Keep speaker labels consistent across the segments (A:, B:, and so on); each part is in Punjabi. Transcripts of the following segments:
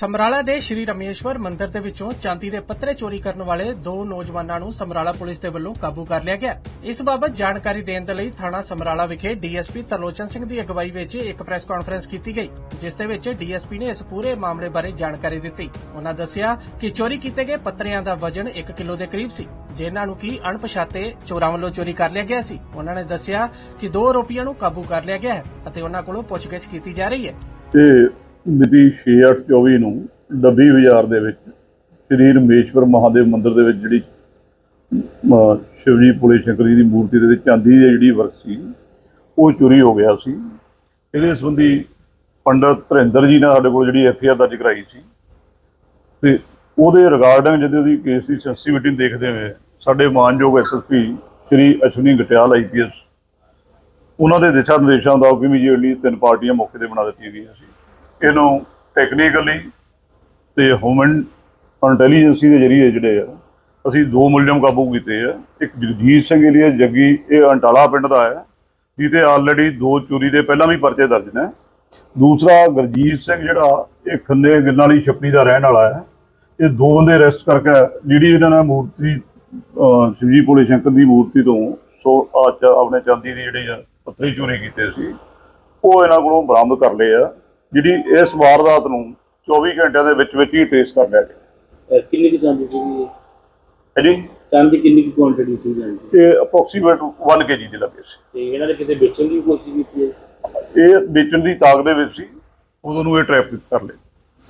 A: ਸਮਰਾਲਾ ਦੇ ਸ਼੍ਰੀ ਰਮੇਸ਼ਵਰ ਮੰਦਿਰ ਦੇ ਵਿੱਚੋਂ ਚਾਂਦੀ ਦੇ ਪੱਤਰੇ ਚੋਰੀ ਕਰਨ ਵਾਲੇ ਦੋ ਨੌਜਵਾਨਾਂ ਨੂੰ ਸਮਰਾਲਾ ਪੁਲਿਸ ਦੇ ਵੱਲੋਂ ਕਾਬੂ ਕਰ ਲਿਆ ਗਿਆ। ਇਸ ਬਾਬਤ ਜਾਣਕਾਰੀ ਦੇਣ ਦੇ ਲਈ ਥਾਣਾ ਸਮਰਾਲਾ ਵਿਖੇ ਡੀਐਸਪੀ ਤਰਲੋਚਨ ਸਿੰਘ ਦੀ ਅਗਵਾਈ ਵਿੱਚ ਇੱਕ ਪ੍ਰੈਸ ਕਾਨਫਰੰਸ ਕੀਤੀ ਗਈ, ਜਿਸ ਦੇ ਵਿੱਚ ਡੀਐਸਪੀ ਨੇ ਇਸ ਪੂਰੇ ਮਾਮਲੇ ਬਾਰੇ ਜਾਣਕਾਰੀ ਦਿੱਤੀ। ਉਹਨਾਂ ਦੱਸਿਆ ਕਿ ਚੋਰੀ ਕੀਤੇ ਗਏ ਪੱਤਰਿਆਂ ਦਾ ਵਜ਼ਨ 1 ਕਿਲੋ ਦੇ ਕਰੀਬ ਸੀ, ਜਿਨ੍ਹਾਂ ਨੂੰ ਕੀ ਅਣਪਛਾਤੇ ਚੋਰਾਂ ਵੱਲੋਂ ਚੋਰੀ ਕਰ ਲਿਆ ਗਿਆ ਸੀ। ਉਹਨਾਂ ਨੇ ਦੱਸਿਆ ਕਿ ਦੋ ਆਰੋਪੀਆਂ ਨੂੰ ਕਾਬੂ ਕਰ ਲਿਆ ਗਿਆ ਹੈ ਅਤੇ ਉਹਨਾਂ ਕੋਲੋਂ ਪੁੱਛਗਿੱਛ ਕੀਤੀ ਜਾ ਰਹੀ ਹੈ।
B: ਤੇ ਮਿਤੀ 6824 ਨੂੰ ਡੱਬੀ ਬਾਜ਼ਾਰ ਦੇ ਵਿੱਚ ਸ੍ਰੀ ਰਮੇਸ਼ਵਰ ਮਹਾਦੇਵ ਮੰਦਿਰ ਦੇ ਵਿੱਚ ਜਿਹੜੀ ਸ਼ਿਵਜੀ ਭੋਲੇ ਸ਼ੰਕਰ ਜੀ ਦੀ ਮੂਰਤੀ ਦੇ ਵਿੱਚ ਚਾਂਦੀ ਦੀ ਜਿਹੜੀ ਵਰਕ ਸੀ, ਉਹ ਚੋਰੀ ਹੋ ਗਿਆ ਸੀ। ਇਹਦੇ ਸੰਬੰਧੀ ਪੰਡਤ ਧਰਿੰਦਰ ਜੀ ਨੇ ਸਾਡੇ ਕੋਲ ਜਿਹੜੀ ਐਫਆਈਆਰ ਦਰਜ ਕਰਾਈ ਸੀ। ਤੇ ਉਹਦੇ ਰਿਗਾਰਡਿੰਗ ਜਦੋਂ ਉਹਦੀ ਕੇਸ ਦੀ ਸੈਂਸਿਟੀਵਿਟੀ ਦੇਖਦੇ ਹੋਏ ਸਾਡੇ ਮਾਨਯੋਗ ਐਸਐਸਪੀ ਸ਼੍ਰੀ ਅਸ਼ਵਨੀ ਗਟਿਆਲ ਆਈਪੀਐਸ ਉਹਨਾਂ ਦੇ ਦਿਸ਼ਾ ਨਿਰਦੇਸ਼ਾਂ ਦਾ ਇਮੀਡੀਏਟਲੀ ਤਿੰਨ ਪਾਰਟੀਆਂ ਮੌਕੇ ਤੇ ਬਣਾ ਦਿੱਤੀਆਂ ਗਈਆਂ ਸੀ। ਇਹਨੂੰ ਟੈਕਨੀਕਲੀ ਤੇ ਹਿਊਮਨ ਇੰਟੈਲੀਜੈਂਸੀ ਦੇ ਜਰੀਏ ਜਿਹੜੇ ਆ, ਅਸੀਂ ਦੋ ਮੁਲਜ਼ਮ ਕਾਬੂ ਕੀਤੇ ਆ। ਇੱਕ ਜਗਜੀਤ ਸਿੰਘ ਏਰੀਆ ਜੱਗੀ, ਇਹ ਅੰਟਾਲਾ ਪਿੰਡ ਦਾ ਹੈ ਜਿਹਦੇ ਆਲਰੇਡੀ ਦੋ ਚੋਰੀ ਦੇ ਪਹਿਲਾਂ ਵੀ ਪਰਚੇ ਦਰਜ ਨੇ। ਦੂਸਰਾ ਗੁਰਜੀਤ ਸਿੰਘ ਜਿਹੜਾ, ਇਹ ਖੰਨੇ ਗਿੱਲਾਂ ਵਾਲੀ ਛੱਪੜੀ ਦਾ ਰਹਿਣ ਵਾਲਾ ਹੈ। ਇਹ ਦੋ ਬੰਦੇ ਅਰੈਸਟ ਕਰਕੇ, ਜਿਹੜੀ ਇਹਨਾਂ ਨੇ ਮੂਰਤੀ ਸ਼ਿਵਜੀ ਭੋਲੇ ਸ਼ੰਕਰ ਦੀ ਮੂਰਤੀ ਤੋਂ ਸੋ ਅੱਜ ਆਪਣੇ ਚਾਂਦੀ ਦੀ ਜਿਹੜੀ ਆ, ਪੱਥਰੀ ਚੋਰੀ ਕੀਤੇ ਸੀ, ਉਹ ਇਹਨਾਂ ਕੋਲੋਂ ਬਰਾਮਦ ਕਰ ਲਏ ਆ। ਜਿਹੜੀ ਇਸ ਵਾਰਦਾਤ ਨੂੰ 24 ਘੰਟਿਆਂ ਦੇ ਵਿੱਚ ਵਿੱਚ ਹੀ ਟ੍ਰੇਸ ਕਰ ਲਿਆ ਗਿਆ।
C: ਅਹ ਕਿੰਨੀ ਕੁ ਚਾਂਦੀ ਸੀਗੀ ਇਹ?
B: ਹੈ ਜੀ?
C: ਚਾਂਦੀ ਕਿੰਨੀ ਕੁ ਕੁਆਂਟੀਟੀ ਸੀ ਜਾਂਦੀ?
B: ਇਹ ਅਪਰੋਕਸੀਮੇਟ 1 ਕੇਜੀ ਦੇ ਲੱਗੇ ਸੀ।
C: ਤੇ ਇਹਨਾਂ ਨੇ ਕਿਤੇ ਵੇਚਣ ਦੀ ਕੋਸ਼ਿਸ਼ ਕੀਤੀ ਹੈ?
B: ਇਹ ਵੇਚਣ ਦੀ ਤਾਕ ਦੇ ਵਿੱਚ ਸੀ। ਉਦੋਂ ਨੂੰ ਇਹ ਟ੍ਰੈਪ ਕਰ ਲਏ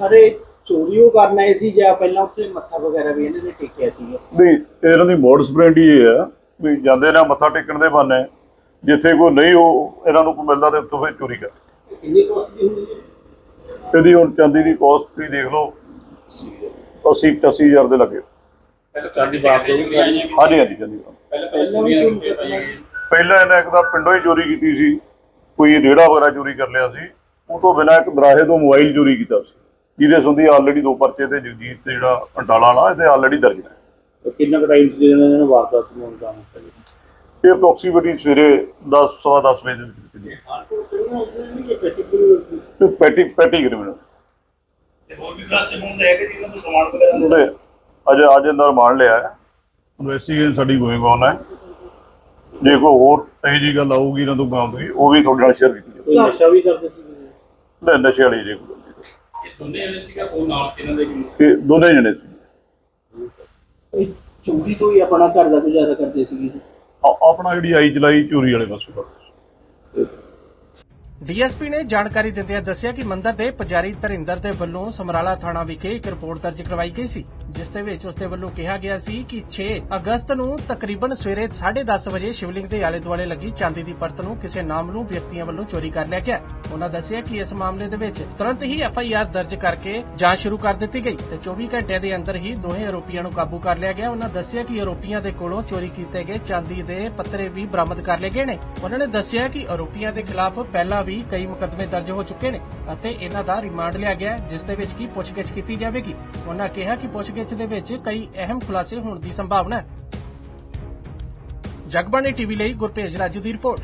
D: ਸਾਰੇ ਚੋਰੀ ਉਹ ਕਰਨ ਆਏ ਸੀ ਜਾਂ ਪਹਿਲਾਂ ਉੱਥੇ ਮੱਥਾ ਵਗੈਰਾ ਵੀ ਇਹਨਾਂ ਨੇ ਟੇਕਿਆ ਸੀਗਾ
B: ਨਹੀਂ ਇਹਨਾਂ ਦੀ ਮੋਡਸ ਬ੍ਰੈਂਡ ਹੀ ਇਹ ਆ ਵੀ ਜਾਂਦੇ ਨੇ ਮੱਥਾ ਟੇਕਣ ਦੇ ਬਹਾਨੇ ਜਿੱਥੇ ਕੋਈ ਨਹੀਂ ਉਹ ਇਹਨਾਂ ਨੂੰ ਕੋਈ ਮਿਲਦਾ ਤੇ ਉੱਥੋਂ ਫਿਰ ਚੋਰੀ ਕਰ
D: ਕਿੰਨੀ ਕੋਸਟ ਦੀ ਹੁੰਦੀ ਹੈ?
B: ਇਹਦੀ ਹੁਣ ਚਾਂਦੀ ਦੀ ਕਾਸਟ ਤੁਸੀਂ ਦੇਖ ਲਓ 80 80000 ਦੇ ਲੱਗੇ।
C: ਚਾਂਦੀ ਬਾਤ ਦੇ ਵੀ ਸਾਰੀ
B: ਹਾਂਜੀ ਹਾਂਜੀ। ਚਾਂਦੀ ਦਾ।
D: ਪਹਿਲਾਂ ਵੀ
B: ਇਹਨੇ ਇੱਕ ਦਾ ਪਿੰਡੋਂ ਹੀ ਚੋਰੀ ਕੀਤੀ ਸੀ ਕੋਈ ਰੇੜਾ ਵਗੈਰਾ ਚੋਰੀ ਕਰ ਲਿਆ ਸੀ। ਉਹ ਤੋਂ ਬਿਨਾਂ ਇੱਕ ਦਰਾਹੇ ਤੋਂ ਮੋਬਾਈਲ ਚੋਰੀ ਕੀਤਾ ਸੀ। ਜਿਹਦੇ ਸੰਬੰਧੀ ਆਲਰੇਡੀ ਦੋ ਪਰਚੇ ਤੇ ਜਗਜੀਤ ਤੇ ਜਿਹੜਾ ਅੰਟਾਲਾ ਵਾਲਾ ਇਹਦੇ ਆਲਰੇਡੀ ਦਰਜ ਨੇ।
C: ਕਿੰਨਾ ਕੁ ਟਾਈਮ ਸੀ ਇਹਨਾਂ ਨੇ ਵਾਰਦਾਤ ਨੂੰ ਅੰਜਾਮ ਦਿੱਤਾ
B: ਇਹ ਅਪਰੋਕਸੀਮੇਟਲੀ ਸਵੇਰੇ 10 ਸਵਾ 10 ਵਜੇ ਦੇ ਵਿੱਚ ਕੀਤੀ ਹੈ।
D: ਆਰਟੋ ਕਿਹਨਾਂ ਉਸ ਨੇ ਪੈਟੀਕੂਲਰ
B: ਤੇ ਪੈਟੀ ਪੈਟੀ ਕ੍ਰਿਮੀਨਲ
E: ਹੋਰ ਵੀ ਕਲਾਸੇ ਹੁੰਦੇ ਹੈਗੇ ਜਿਹਨਾਂ ਤੋਂ ਸਮਾਨ ਵਗੈਰਾ
B: ਉਹਨੇ ਅੱਜ ਅੱਜ ਅੰਦਰ ਰਿਮਾਂਡ ਲਿਆ ਹੈ। ਇਨਵੈਸਟੀਗੇਸ਼ਨ ਸਾਡੀ ਗੋਇੰਗ ਔਨ ਹੈ। ਜੇ ਕੋਈ ਹੋਰ ਇਹੋ ਜਿਹੀ ਗੱਲ ਆਊਗੀ ਇਹਨਾਂ ਤੋਂ ਬਰਾਮਦਗੀ ਉਹ ਵੀ ਤੁਹਾਡੇ ਨਾਲ ਸ਼ੇਅਰ ਕੀਤੀ ਜਾਊਗੀ।
C: ਕੋਈ ਨਸ਼ਾ ਵੀ ਕਰਦੇ ਸੀ
B: ਨਹੀਂ, ਨਸ਼ੇ ਵਾਲੀ ਜੇ ਕੋਈ ਗੱਲ ਨਹੀਂ।
E: ਇਹ ਦੋਨੇ ਜਣੇ ਸੀਗਾ ਉਹ ਨਾਲ ਸੀ ਇਹਨਾਂ ਦੇ ਵੀ।
B: ਇਹ ਦੋਨੇ ਜਣੇ ਸੀ।
D: ਇਹ ਚੋਰੀ ਤੋਂ ਹੀ ਆਪਣਾ ਘਰ ਦਾ ਗੁਜ਼ਾਰਾ ਕਰਦੇ ਸੀਗੇ
B: ਆ- ਆਪਣਾ ਜਿਹੜੀ ਆਈ ਚਲਾਈ ਚੋਰੀ ਵਾਲੇ ਪਾਸੇ। ਕਰਦੇ ਸੀ
A: ਡੀਐਸਪੀ ਨੇ ਜਾਣਕਾਰੀ ਦਿੰਦਿਆਂ ਦੱਸਿਆ ਕਿ ਮੰਦਰ ਦੇ ਪੁਜਾਰੀ ਧਰਿੰਦਰ ਦੇ ਵੱਲੋਂ ਸਮਰਾਲਾ ਥਾਣਾ ਵਿਖੇ ਇੱਕ ਰਿਪੋਰਟ ਦਰਜ ਕਰਵਾਈ ਗਈ ਸੀ। ਜਿਸ ਦੇ ਵਿੱਚ ਉਸ ਦੇ ਵੱਲੋਂ ਕਿਹਾ ਗਿਆ ਸੀ ਕਿ 6 ਅਗਸਤ ਨੂੰ ਤਕਰੀਬਨ ਸਵੇਰੇ 10:30 ਵਜੇ ਸ਼ਿਵਲਿੰਗ ਦੇ ਆਲੇ ਦੁਆਲੇ ਲੱਗੀ ਚਾਂਦੀ ਦੀ ਪਰਤ ਨੂੰ ਕਿਸੇ ਨਾਮਲੂਮ ਵਿਅਕਤੀਆਂ ਵੱਲੋਂ ਚੋਰੀ ਕਰ ਲਿਆ ਗਿਆ। ਉਹਨਾਂ ਦੱਸਿਆ ਕਿ ਇਸ ਮਾਮਲੇ ਦੇ ਵਿੱਚ ਤੁਰੰਤ ਹੀ ਐਫ ਆਈ ਆਰ ਦਰਜ ਕਰਕੇ ਜਾਂਚ ਸ਼ੁਰੂ ਕਰ ਦਿੱਤੀ ਗਈ ਤੇ 24 ਘੰਟਿਆਂ ਦੇ ਅੰਦਰ ਹੀ ਦੋਹੇ ਆਰੋਪੀਆਂ ਨੂੰ ਕਾਬੂ ਕਰ ਲਿਆ ਗਿਆ। ਉਹਨਾਂ ਦੱਸਿਆ ਕਿ ਆਰੋਪੀਆਂ ਦੇ ਕੋਲੋਂ ਚੋਰੀ ਕੀਤੇ ਗਏ ਚਾਂਦੀ ਦੇ ਪੱਤਰੇ ਵੀ ਬਰਾਮਦ ਕਰ ਲਏ ਗਏ ਨੇ। ਉਹਨਾਂ ਨੇ ਦੱਸਿਆ ਕਿ ਆਰੋਪੀਆਂ ਦੇ ਖਿਲਾਫ ਪਹਿਲਾਂ ਵੀ ਕਈ ਮੁਕੱਦਮੇ ਦਰਜ ਹੋ ਚੁੱਕੇ ਨੇ ਅਤੇ ਇਹਨਾਂ ਦਾ ਰਿਮਾਂਡ ਲਿਆ ਗਿਆ, ਜਿਸ ਦੇ ਵਿੱਚ ਕੀ ਪੁੱਛਗਿੱਛ ਕੀਤੀ ਜਾਵੇਗੀ। ਉਹਨਾਂ ਕਿਹਾ ਕਿ ਪੁੱਛਗਿੱਛ ਦੇ ਵਿੱਚ ਕਈ ਅਹਿਮ ਖੁਲਾਸੇ ਹੋਣ ਦੀ ਸੰਭਾਵਨਾ ਹੈ। ਜਗਬਾਣੀ ਟੀਵੀ ਲਈ ਗੁਰਪੇਜ ਰਾਜੂ ਦੀ ਰਿਪੋਰਟ।